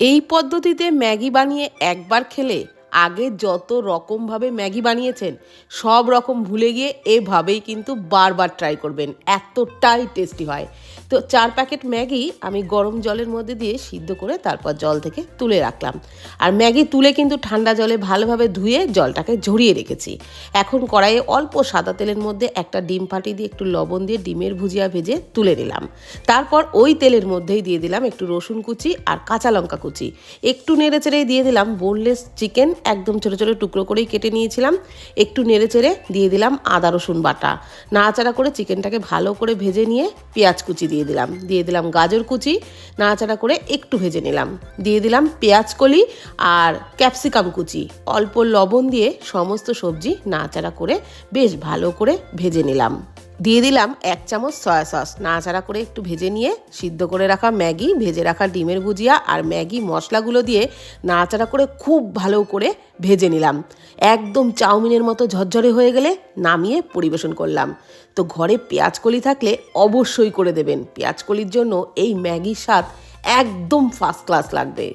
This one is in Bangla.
এই পদ্ধতিতে ম্যাগি বানিয়ে একবার খেলে আগে যত রকমভাবে ম্যাগি বানিয়েছেন, সব রকম ভুলে গিয়ে এভাবেই কিন্তু বারবার ট্রাই করবেন। এতটাই টেস্টি হয়। তো চার প্যাকেট ম্যাগি আমি গরম জলের মধ্যে দিয়ে সিদ্ধ করে তারপর জল থেকে তুলে রাখলাম। আর ম্যাগি তুলে কিন্তু ঠান্ডা জলে ভালোভাবে ধুয়ে জলটাকে ঝরিয়ে রেখেছি। এখন কড়াইয়ে অল্প সাদা তেলের মধ্যে একটা ডিম ফাটি দিয়ে একটু লবণ দিয়ে ডিমের ভুজিয়া ভেজে তুলে নিলাম। তারপর ওই তেলের মধ্যেই দিয়ে দিলাম একটু রসুন কুচি আর কাঁচা লঙ্কা কুচি। একটু নেড়ে চেড়ে দিয়ে দিলাম বোনলেস চিকেন একদম ছোটো ছোটো টুকরো করেই কেটে নিয়েছিলাম। একটু নেড়ে চেড়ে দিয়ে দিলাম আদা, রসুন বাটা। নাড়াচাড়া করে চিকেনটাকে ভালো করে ভেজে নিয়ে পেঁয়াজ কুচি দিয়ে দিলাম। দিয়ে দিলাম গাজর কুচি, নাড়াচাড়া করে একটু ভেজে নিলাম। দিয়ে দিলাম পেঁয়াজ কলি আর ক্যাপসিকাম কুচি। অল্প লবণ দিয়ে সমস্ত সবজি নাড়াচাড়া করে বেশ ভালো করে ভেজে নিলাম। দিয়ে দিলাম এক চামচ সয়া সস। নাড়াচাড়া করে একটু ভেজে নিয়ে সিদ্ধ করে রাখা ম্যাগি, ভেজে রাখা ডিমের ভুজিয়া আর ম্যাগি মশলাগুলো দিয়ে নাড়াচাড়া করে খুব ভালো করে ভেজে নিলাম। একদম চাউমিনের মতো ঝরঝরে হয়ে গেলে নামিয়ে পরিবেশন করলাম। তো ঘরে পেঁয়াজ কলি থাকলে অবশ্যই করে দেবেন। পেঁয়াজ কলির জন্য এই ম্যাগির স্বাদ একদম ফার্স্ট ক্লাস লাগবে।